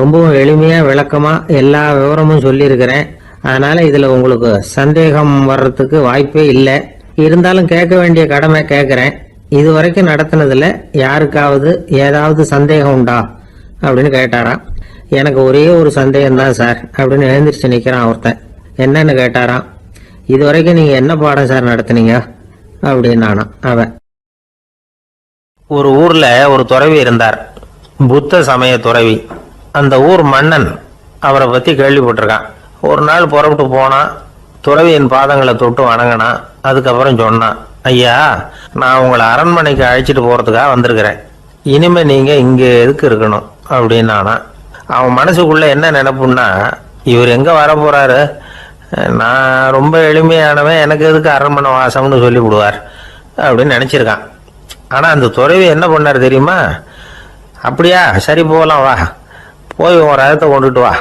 ரொம்பவும் எளிமையாக விளக்கமாக எல்லா விவரமும் சொல்லியிருக்கிறேன். அதனால் இதில் உங்களுக்கு சந்தேகம் வர்றதுக்கு வாய்ப்பே இல்லை. இருந்தாலும் கேட்க வேண்டிய கடமை கேட்குறேன். இது வரைக்கும் நடத்தினதுல யாருக்காவது ஏதாவது சந்தேகம் உண்டா? அப்படின்னு கேட்டாராம் எனக்கு ஒரே ஒரு சந்தேகம் தான் சார் அப்படின்னு எழுந்திரிச்சு நிற்கிறான் ஒருத்தன். என்னன்னு கேட்டாராம் இது வரைக்கும் நீங்க என்ன பாடம் சார் நடத்துனீங்க? அப்படின்னானா அவன். ஒரு ஊர்ல ஒரு துறவி இருந்தார் புத்த சமய துறவி. அந்த ஊர் மன்னன் அவரை பத்தி கேள்விப்பட்டிருக்கான். ஒரு நாள் புறப்பட்டு போனான் துறவியின் பாதங்களை தொட்டு வணங்கினான். அதுக்கப்புறம் சொன்னான் ஐயா நான் உங்களை அரண்மனைக்கு அழைச்சிட்டு போகிறதுக்காக வந்திருக்கிறேன். இனிமேல் நீங்கள் இங்கே எதுக்கு இருக்கணும்? அப்படின்னானா அவன் மனசுக்குள்ளே என்ன நினப்புன்னா இவர் எங்கே வர போகிறாரு நான் ரொம்ப எளிமையானவன் எனக்கு எதுக்கு அரண்மனை வாசம்னு சொல்லி விடுவார் அப்படின்னு நினச்சிருக்கான். ஆனால் அந்த துறவி என்ன பண்ணார் தெரியுமா? அப்படியா சரி போகலாம் வா. போய் உன் ரகத்தை கொண்டுட்டு வா.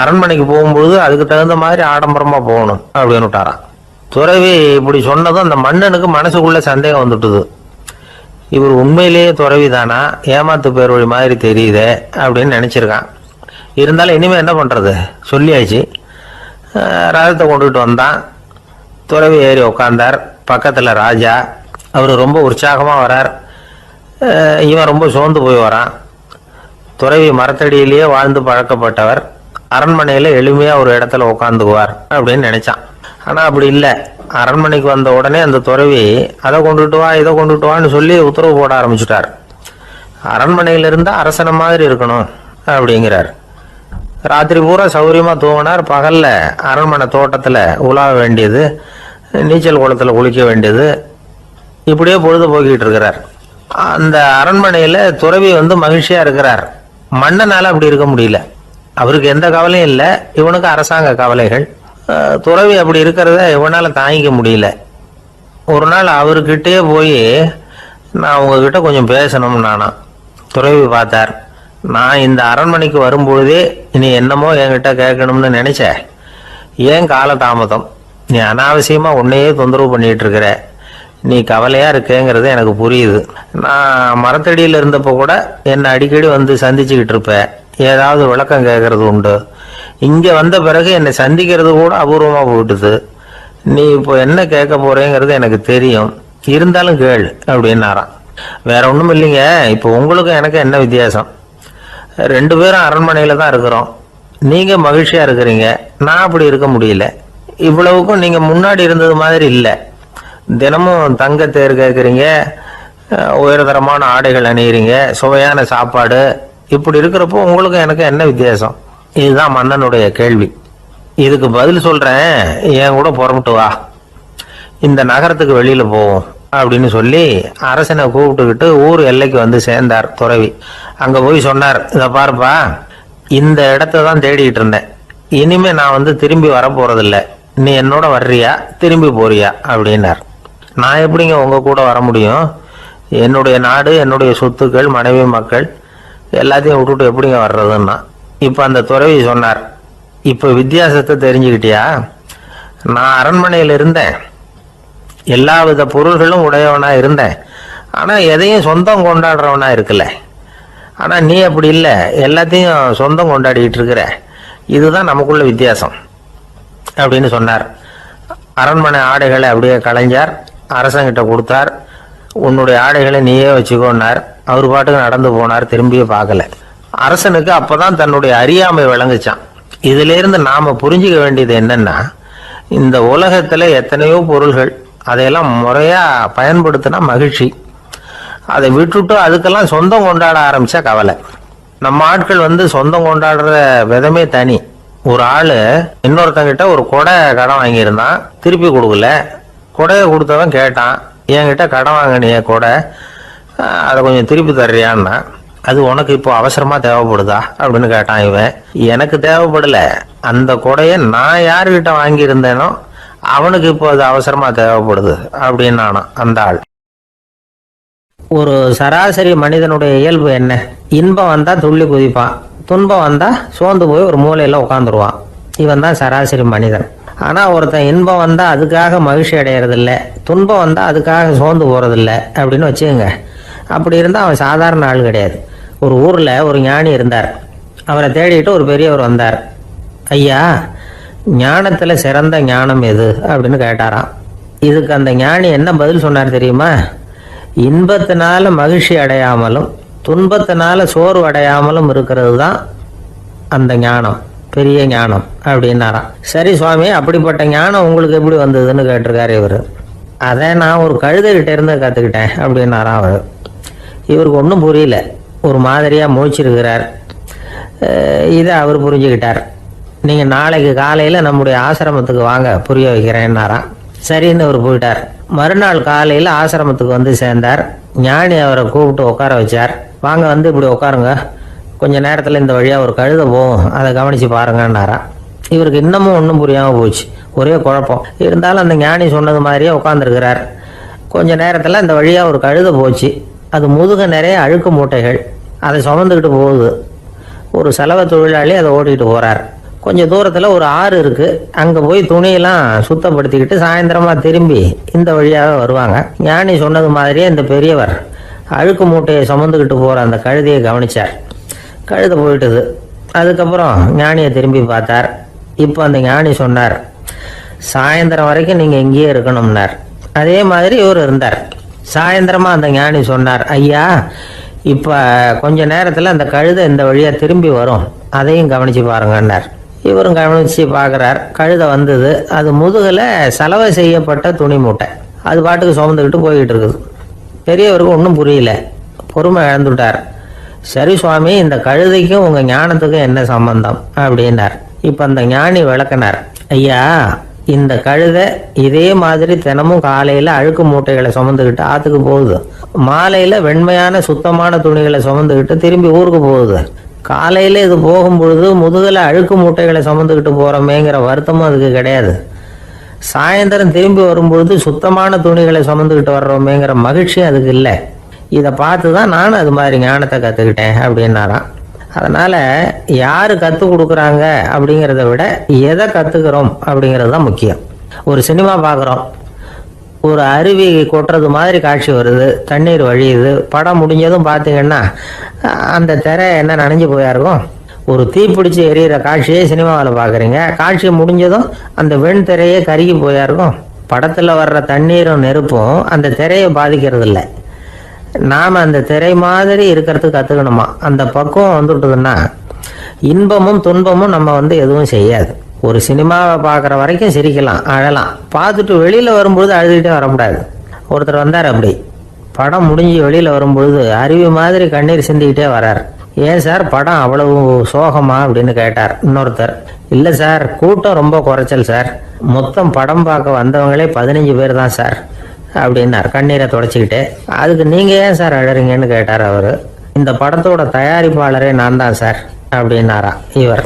அரண்மனைக்கு போகும்பொழுது அதுக்கு தகுந்த மாதிரி ஆடம்பரமாக போகணும் அப்படின்னு விட்டாராம். துறவி இப்படி சொன்னதும் அந்த மன்னனுக்கு மனசுக்குள்ள சந்தேகம் வந்துட்டுது. இவர் உண்மையிலேயே துறவி தானா ஏமாத்து பேர் வழி மாதிரி தெரியுதே அப்படின்னு நினச்சிருக்கான். இருந்தாலும் இனிமே என்ன பண்ணுறது சொல்லியாச்சு. ராஜத்தை ரதத்தை வந்தான். துறவி ஏறி உட்காந்தார் பக்கத்தில் ராஜா. அவர் ரொம்ப உற்சாகமாக வரார். இவன் ரொம்ப சோர்ந்து போய் வரான். துறவி மரத்தடியிலேயே வாழ்ந்து பழக்கப்பட்டவர். அரண்மனையில் எளிமையாக ஒரு இடத்துல உட்காந்துக்குவார் அப்படின்னு நினச்சான். ஆனால் அப்படி இல்லை. அரண்மனைக்கு வந்த உடனே அந்த துறவி அதை கொண்டுட்டு வா இதை கொண்டுட்டு வான்னு சொல்லி உத்தரவு போட ஆரம்பிச்சுட்டார். அரண்மனையில் இருந்தால் அரசனை மாதிரி இருக்கணும் அப்படிங்கிறார். ராத்திரி பூரா சௌகரியமாக தூங்கினார். பகலில் அரண்மனை தோட்டத்தில் உலாவ வேண்டியது நீச்சல் குளத்துல குளிக்க வேண்டியது இப்படியே பொழுது போக்கிட்டு இருக்கிறார். அந்த அரண்மனையில் துறவி வந்து மகிழ்ச்சியாக இருக்கிறார். மன்னனால் அப்படி இருக்க முடியல. அவருக்கு எந்த கவலையும் இல்லை. இவனுக்கு அரசாங்க கவலைகள். துறவி அப்படி இருக்கிறத எவனால் தாங்கிக்க முடியல. ஒரு நாள் அவர்கிட்டே போய் நான் உங்ககிட்ட கொஞ்சம் பேசணும் நானா. துறவி பார்த்தார் நான் இந்த அரண்மனைக்கு வரும்பொழுதே நீ என்னமோ என்கிட்ட கேட்கணும்னு நினைச்ச. ஏன் காலதாமதம்? நீ அனாவசியமாக உன்னையே தொந்தரவு பண்ணிட்டு இருக்கிற நீ கவலையாக இருக்கேங்கிறது எனக்கு புரியுது. நான் மரத்தடியில் இருந்தப்போ கூட என்னை அடிக்கடி வந்து சந்திச்சுக்கிட்டு இருப்பேன் ஏதாவது விளக்கம் கேட்கறது உண்டு. இங்கே வந்த பிறகு என்னை சந்திக்கிறது கூட அபூர்வமாக போயிட்டுது நீ இப்போ என்ன கேட்க போறேங்கிறது எனக்கு தெரியும். இருந்தாலும் கேள் அப்படின்னாராம். வேற ஒன்றும் இல்லைங்க. இப்போ உங்களுக்கும் எனக்கு என்ன வித்தியாசம்? ரெண்டு பேரும் அரண்மனையில் தான் இருக்கிறோம். நீங்கள் மகிழ்ச்சியாக இருக்கிறீங்க. நான் அப்படி இருக்க முடியல. இவ்வளவுக்கும் நீங்கள் முன்னாடி இருந்தது மாதிரி இல்லை. தினமும் தங்க தேர் கேட்குறீங்க. உயர்தரமான ஆடைகள் அணியிறீங்க. சுவையான சாப்பாடு. இப்படி இருக்கிறப்போ உங்களுக்கும் எனக்கு என்ன வித்தியாசம்? இதுதான் மன்னனுடைய கேள்வி. இதுக்கு பதில் சொல்றேன் என் கூட புறப்பட்டு வா. இந்த நகரத்துக்கு வெளியில போவோம் அப்படின்னு சொல்லி அரசனை கூப்பிட்டுக்கிட்டு ஊர் எல்லைக்கு வந்து சேர்ந்தார் துறவி. அங்க போய் சொன்னார் இதை பாருப்பா இந்த இடத்த தான் தேடிட்டு இருந்தேன். இனிமே நான் வந்து திரும்பி வர போறதில்ல நீ என்னோட வர்றியா? திரும்பி போறியா? அப்படின்னார். நான் எப்படிங்க உங்க கூட வர முடியும்? என்னுடைய நாடு என்னுடைய சொத்துக்கள் மனைவி மக்கள் எல்லாத்தையும் விட்டுட்டு எப்படிங்க வர்றதுன்னா இப்போ அந்த துறவி சொன்னார் இப்போ வித்தியாசத்தை தெரிஞ்சுக்கிட்டியா? நான் அரண்மனையில் இருந்தேன். எல்லா வித பொருள்களும் உடையவனாக இருந்தேன். ஆனால் எதையும் சொந்தம் கொண்டாடுறவனா இருக்கல. ஆனால் நீ அப்படி இல்லை. எல்லாத்தையும் சொந்தம் கொண்டாடிக்கிட்டு இருக்கிற. இதுதான் நமக்குள்ள வித்தியாசம். அப்படின்னு சொன்னார். அரண்மனை ஆடைகளை அப்படியே கலைஞ்சார் அரசங்கிட்ட கொடுத்தார். உன்னுடைய ஆடைகளை நீயே வச்சுக்கோன்னார். அவர் பாட்டுக்கு நடந்து போனார் திரும்பியே பார்க்கல. அரசனுக்கு அப்பதான் தன்னுடைய அறியாமை விளங்குச்சான். இதுல இருந்து நாம புரிஞ்சுக்க வேண்டியது என்னன்னா இந்த உலகத்துல எத்தனையோ பொருள்கள் அதையெல்லாம் முறையா பயன்படுத்தினா மகிழ்ச்சி. அதை விட்டுட்டு அதுக்கெல்லாம் சொந்தம் கொண்டாட ஆரம்பிச்சா கவலை. நம்ம ஆட்கள் வந்து சொந்தம் கொண்டாடுற விதமே தனி. ஒரு ஆள் இன்னொருத்தங்கிட்ட ஒரு கொடை கடன் வாங்கியிருந்தான் திருப்பி கொடுக்கல. கொடையை கொடுத்தவன் கேட்டான் என்கிட்ட கடன் வாங்கினிய கொடை அதை கொஞ்சம் திருப்பி தர்றியான்னா? அது உனக்கு இப்போ அவசரமா தேவைப்படுதா? அப்படின்னு கேட்டான் இவன். எனக்கு தேவைப்படல. அந்த கொடையை நான் யாருக்கிட்ட வாங்கியிருந்தேனோ அவனுக்கு இப்போ அது அவசரமா தேவைப்படுது அப்படின்னு அந்த ஆள். ஒரு சராசரி மனிதனுடைய இயல்பு என்ன? இன்பம் வந்தா துள்ளி குதிப்பான். துன்பம் வந்தா சோர்ந்து போய் ஒரு மூலையில உட்காந்துருவான் இவன் தான் சராசரி மனிதன். ஆனா ஒருத்தன் இன்பம் வந்தா அதுக்காக மகிழ்ச்சி அடையறதில்ல துன்பம் வந்தா அதுக்காக சோர்ந்து போறதில்ல அப்படின்னு வச்சுக்கோங்க. அப்படி இருந்தால் அவன் சாதாரண ஆள் கிடையாது. ஒரு ஊரில் ஒரு ஞானி இருந்தார். அவரை தேடிட்டு ஒரு பெரியவர் வந்தார். ஐயா ஞானத்தில் சிறந்த ஞானம் எது? அப்படின்னு கேட்டாராம். இதுக்கு அந்த ஞானி என்ன பதில் சொன்னார் தெரியுமா? இன்பத்தினால மகிழ்ச்சி அடையாமலும் துன்பத்தினால சோர்வு அடையாமலும் இருக்கிறது தான் அந்த ஞானம் பெரிய ஞானம் அப்படின்னாராம். சரி சுவாமி அப்படிப்பட்ட ஞானம் உங்களுக்கு எப்படி வந்ததுன்னு கேட்டிருக்காரு இவர். அதை நான் ஒரு கழுதைகிட்ட இருந்து கற்றுக்கிட்டேன் அப்படின்னாராம் அவர். இவருக்கு ஒன்றும் புரியல. ஒரு மாதிரியாக முழிச்சிருக்கிறார் இதை அவர் புரிஞ்சுக்கிட்டார். நீங்கள் நாளைக்கு காலையில் நம்முடைய ஆசிரமத்துக்கு வாங்க புரிய வைக்கிறேன்னாராம் சரின்னு அவர் போயிட்டார். மறுநாள் காலையில் ஆசிரமத்துக்கு வந்து சேர்ந்தார். ஞானி அவரை கூப்பிட்டு உட்கார வச்சார். வாங்க வந்து இப்படி உட்காருங்க. கொஞ்சம் நேரத்தில் இந்த வழியாக ஒரு கழுத போகும். அதை கவனித்து பாருங்கன்னாராம். இவருக்கு இன்னமும் ஒன்றும் புரியாமல் போச்சு. ஒரே குழப்பம். இருந்தாலும் அந்த ஞானி சொன்னது மாதிரியே உட்காந்துருக்கிறார் கொஞ்ச நேரத்தில் அந்த வழியாக ஒரு கழுத போச்சு. அது முதுக நிறைய அழுக்கு மூட்டைகள். அதை சுமந்துக்கிட்டு போகுது. ஒரு செலவை தொழிலாளி அதை ஓட்டிகிட்டு போகிறார் கொஞ்சம் தூரத்தில் ஒரு ஆறு இருக்குது அங்கே போய் துணியெல்லாம் சுத்தப்படுத்திக்கிட்டு சாயந்தரமாக திரும்பி இந்த வழியாக வருவாங்க. ஞானி சொன்னது மாதிரியே இந்த பெரியவர் அழுக்கு மூட்டையை சுமந்துக்கிட்டு போகிற அந்த கழுதையை கவனித்தார் கழுதை போயிட்டுது. அதுக்கப்புறம் ஞானியை திரும்பி பார்த்தார். இப்போ அந்த ஞானி சொன்னார் சாயந்தரம் வரைக்கும் நீங்கள் இங்கேயே இருக்கணும்னார். அதே மாதிரி இவர் இருந்தார். சாயந்தரமா அந்த ஞானி சொன்னார் ஐயா இப்போ கொஞ்ச நேரத்தில் அந்த கழுதை இந்த வழியாக திரும்பி வரும். அதையும் கவனிச்சு பாருங்கன்னார். இவரும் கவனிச்சு பார்க்குறார் கழுதை வந்தது. அது முதுகில் செலவை செய்யப்பட்ட துணி மூட்டை. அது பாட்டுக்கு சுமந்துக்கிட்டு போய்கிட்டு இருக்குது. பெரியவருக்கு ஒன்றும் புரியல. பொறுமை இழந்துட்டார். சரி சுவாமி இந்த கழுதைக்கும் உங்கள் ஞானத்துக்கும் என்ன சம்பந்தம்? அப்படின்னார். இப்போ அந்த ஞானி விளக்கினார் ஐயா இந்த கழுதை இதே மாதிரி தினமும் காலையில் அழுக்கு மூட்டைகளை சுமந்துக்கிட்டு ஆற்றுக்கு போகுது. மாலையில் வெண்மையான சுத்தமான துணிகளை சுமந்துக்கிட்டு திரும்பி ஊருக்கு போகுது. காலையில் இது போகும்பொழுது முதுகில் அழுக்கு மூட்டைகளை சுமந்துக்கிட்டு போகிறோமேங்கிற வருத்தமும் அதுக்கு கிடையாது. சாயந்தரம் திரும்பி வரும்பொழுது சுத்தமான துணிகளை சுமந்துக்கிட்டு வர்றோமேங்கிற மகிழ்ச்சி அதுக்கு இல்லை. இதை பார்த்து தான் நானும் அது மாதிரி ஞானத்தை கற்றுக்கிட்டேன் அப்படின்னாராம். அதனால் யார் கற்றுக் கொடுக்குறாங்க அப்படிங்கிறத விட எதை கற்றுக்கிறோம் அப்படிங்கிறது தான் முக்கியம். ஒரு சினிமா பார்க்குறோம் ஒரு அருவி கொட்டுறது மாதிரி காட்சி வருது தண்ணீர் வழியுது படம் முடிஞ்சதும் பார்த்தீங்கன்னா அந்த திரை என்ன நனைஞ்சு போயா இருக்கும்? ஒரு தீப்பிடிச்சு எரியிற காட்சியே சினிமாவில் பார்க்குறீங்க காட்சி முடிஞ்சதும் அந்த வெண் திரையே கருகி போயா இருக்கும். படத்தில் வர்ற தண்ணீரும் நெருப்பும் அந்த திரையை பாதிக்கிறது இல்லை நாம் அந்த திரை மாதிரி இருக்கிறதுக்கு கற்றுக்கணுமா அந்த பக்குவம் வந்துவிட்டதுன்னா இன்பமும் துன்பமும் நம்ம வந்து எதுவும் செய்யாது. ஒரு சினிமாவை பார்க்குற வரைக்கும் சிரிக்கலாம் அழலாம். பார்த்துட்டு வெளியில் வரும்பொழுது அழுதுகிட்டே வரக்கூடாது ஒருத்தர் வந்தார் அப்படி. படம் முடிஞ்சு வெளியில் வரும்பொழுது அருவி மாதிரி கண்ணீர் சிந்திக்கிட்டே வரார். ஏன் சார் படம் அவ்வளவு சோகமா? அப்படின்னு கேட்டார் இன்னொருத்தர். இல்லை சார் கூட்டம் ரொம்ப குறைச்சல் சார். மொத்தம் படம் பார்க்க வந்தவங்களே பதினஞ்சு பேர் தான் சார். அப்படின்னார். கண்ணீரை தொடச்சிக்கிட்டு அதுக்கு நீங்கள் ஏன் சார் அழறீங்கன்னு கேட்டார் அவர். இந்த படத்தோட தயாரிப்பாளரே நான் தான் சார் அப்படின்னாரா இவர்.